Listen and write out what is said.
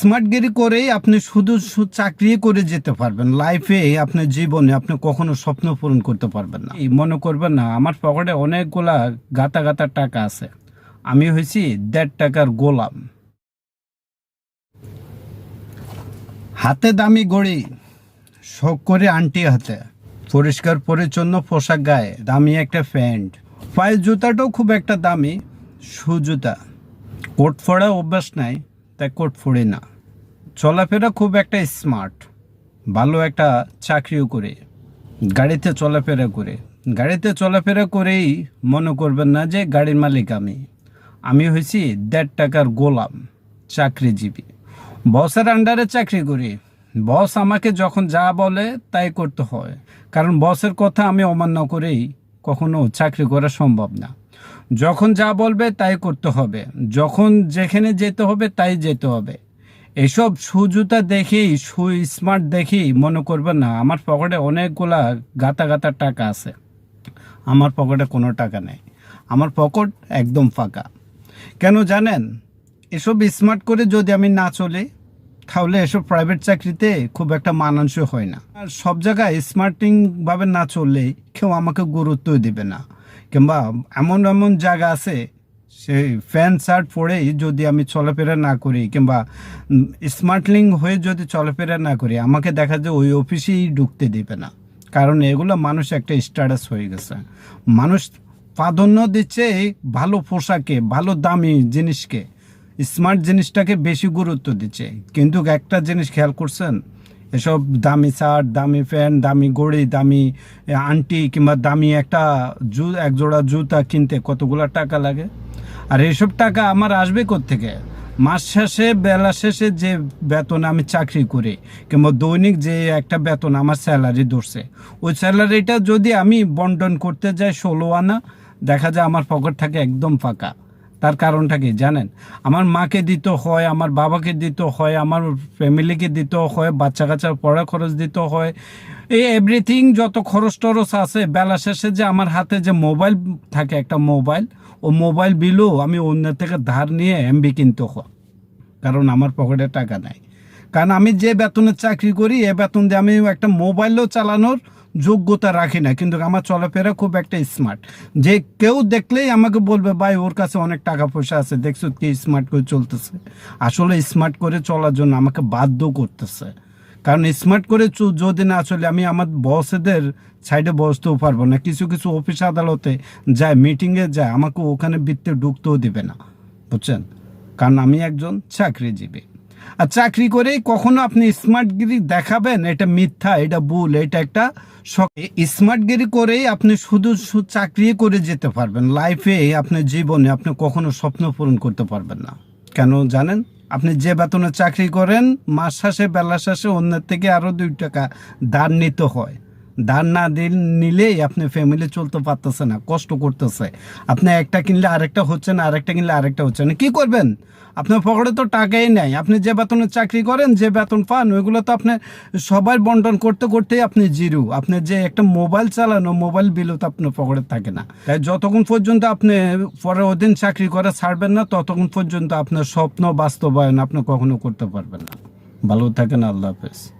স্মার্টগিরি করেই আপনি শুধু চাকরি করে যেতে পারবেন। লাইফে আপনার জীবনে আপনি কখনো স্বপ্ন পূরণ করতে পারবেন না। মনে করবেন না, আমার পকেটে অনেকগুলা গাতা গাতা টাকা আছে। আমি হয়েছি দেড় টাকার গোলাম। হাতে দামি গড়ি, শখ করে আন্টি হাতে। পরিষ্কার, পরিচ্ছন্ন পোশাক গায়ে দামি একটা প্যান্ট। পায়ের জুতাটাও খুব একটা দামি শু জুতা। কোট ফোড়া অভ্যাস নাই। তাই কোট ফোড়ে না। চলাফেরা খুব একটা স্মার্ট ভালো একটা চাকরিও করে। গাড়িতে চলাফেরা করে। গাড়িতে চলাফেরা করেই মনে করবেন না যে গাড়ির মালিক আমি। আমি হয়েছি দেড় টাকার গোলাম, চাকরিজীবী। বসের আন্ডারে চাকরি করি। বস আমাকে যখন যা বলে তাই করতে হয়। কারণ বসের কথা আমি অমান্য করেই কখনো চাকরি করা সম্ভব না। যখন যা বলবে তাই করতে হবে। যখন যেখানে যেতে হবে তাই যেতে হবে। এসব সুজুতা দেখেই সু স্মার্ট দেখেই মনে করবেন না, আমার পকেটে অনেকগুলা গাতা গাতা টাকা আছে। আমার পকেটে কোনো টাকা নেই। আমার পকেট একদম ফাঁকা। কেন জানেন? এসব স্মার্ট করে যদি আমি না চলি, তাহলে এসব প্রাইভেট চাকরিতে খুব একটা মানানসই হয় না। আর সব জায়গায় স্মার্টিংভাবে না চললেই কেউ আমাকে গুরুত্বই দেবে না। কিংবা এমন এমন জায়গা আছে, সেই প্যান্ট শার্ট পরেই যদি আমি চলাফেরা না করি কিংবা স্মার্টলিং হয়ে যদি চলাফেরা না করি, আমাকে দেখা যায় ওই অফিসেই ঢুকতে দেবে না। কারণ এগুলো মানুষ একটা স্ট্যাটাস হয়ে গেছে। মানুষ প্রাধান্য দিচ্ছে এই ভালো পোশাকে, ভালো দামি জিনিসকে। স্মার্ট জিনিসটাকে বেশি গুরুত্ব দিচ্ছে। কিন্তু একটা জিনিস খেয়াল করছেন এসব দামি শার্ট, দামি প্যান্ট, দামি গড়ি দামি আন্টি কিংবা দামি একটা জু, এক জোড়া জুতা কিনতে কতগুলো টাকা লাগে? আর এইসব টাকা আমার আসবে থেকে মাস শেষে, বেলা শেষে যে বেতন আমি চাকরি করি কিংবা দৈনিক যে একটা বেতন আমার স্যালারি ধরছে, ওই স্যালারিটা যদি আমি বন্টন করতে যাই ষোলো আনা, দেখা যায় আমার পকেট থাকে একদম ফাঁকা। তার কারণটা কি জানেন? আমার মাকে দিতে হয়, আমার বাবাকে দিতে হয়, আমার ফ্যামিলিকে দিতে হয় বাচ্চা কাচ্চার পড়া খরচ দিতে হয়। এই এভরিথিং যত খরচ টরচ আছে, বেলা শেষে যে আমার হাতে যে মোবাইল থাকে, একটা মোবাইল ও মোবাইল বিলও আমি অন্যের থেকে ধার নিয়ে এমবি কিনতে হয়। কারণ আমার পকেটে টাকা নাই। কারণ আমি যে বেতনে চাকরি করি, এ বেতন দিয়ে আমি একটা মোবাইলও চালানোর যোগ্যতা রাখি না। কিন্তু আমার চলাফেরা খুব একটা স্মার্ট যে কেউ দেখলেই আমাকে বলবে, ভাই, ওর কাছে অনেক টাকা পয়সা আছে, দেখছ কি স্মার্ট করে চলতেছে? আসলে স্মার্ট করে চলার জন্য আমাকে বাধ্য করতেছে। কারণ স্মার্ট করে যদি না চলে, আমি আমার বসেদের সাইডে বসতেও পারব না। কিছু কিছু অফিস আদালতে যায় মিটিংয়ে যায়, আমাকে ওখানে বৃত্তে ঢুকতেও দেবে না। বুঝছেন? কারণ আমি একজন চাকরিজীবী। আর চাকরি করে কখনো আপনি স্মার্টগিরি দেখাবেন? এটা মিথ্যা, এটা ভুল, এটা একটা স্মার্টগিরি করেই আপনি শুধু চাকরি করে যেতে পারবেন। লাইফে আপনার জীবনে আপনি কখনো স্বপ্ন পূরণ করতে পারবেন না। কেন জানেন? আপনি যে বেতনে চাকরি করেন, মাস শেষে, বেলা শেষে অন্যের থেকে আরও দুই টাকা ধার নিতে হয়। ধার না দিল নিলেই আপনি ফ্যামিলি চলতে পারতেছে না, কষ্ট করতেছে। আপনি একটা কিনলে আরেকটা হচ্ছে না, আরেকটা কিনলে আরেকটা হচ্ছে না। কি করবেন? আপনার পকেটে তো টাকাই নেই। আপনি যে বেতনে চাকরি করেন, যে বেতন পান, ওইগুলো তো আপনি সবাই বন্টন করতে করতেই আপনি জিরো। আপনি যে একটা মোবাইল চালানো, মোবাইল বিলও তো আপনার পকেটে থাকে না। তাই যতক্ষণ পর্যন্ত আপনি পরের দিন চাকরি করা ছাড়বেন না, ততক্ষণ পর্যন্ত আপনার স্বপ্ন বাস্তবায়ন আপনি কখনো করতে পারবেন না। ভালো থাকেন, আল্লাহ হাফেজ।